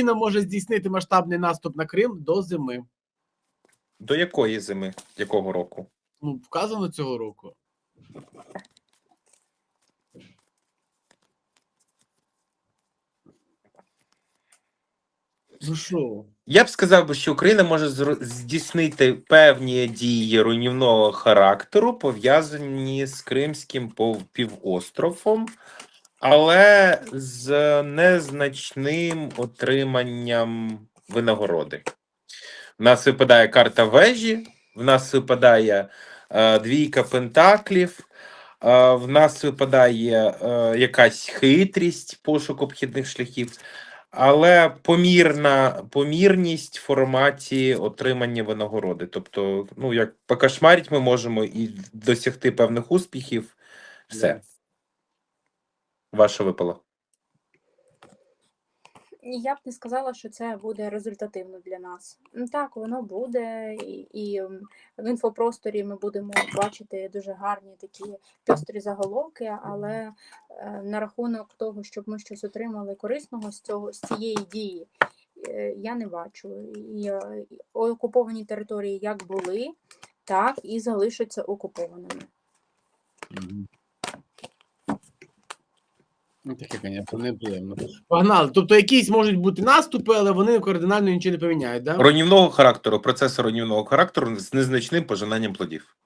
Україна може здійснити масштабний наступ на Крим до зими. До якої зими? Якого року? Ну, вказано цього року. Ну що? Я б сказав, би, що Україна може здійснити певні дії руйнівного характеру, пов'язані з Кримським півостровом, але з незначним отриманням винагороди. В нас випадає карта вежі, в нас випадає е, двійка пентаклів, е, в нас випадає е, якась хитрість, пошук обхідних шляхів. Але помірна помірність в форматі отримання винагороди. Тобто, ну як покашмарить, ми можемо і досягти певних успіхів. Все, ваше випало. Я б не сказала, що це буде результативно для нас. Ну, Так, воно буде, і, і в інфопросторі ми будемо бачити дуже гарні такі пестрі заголовки, але е, на рахунок того, щоб ми щось отримали корисного з цього з цієї дії, е, я не бачу. І, е, і окуповані території як були, так і залишаться окупованими. Ну, таке, звісно, неприємно. Погнали. Тобто якісь можуть бути наступи, але вони кардинально нічого не поміняють, да? Руйнівного характеру, процесу руйнівного характеру з незначним пожинанням плодів.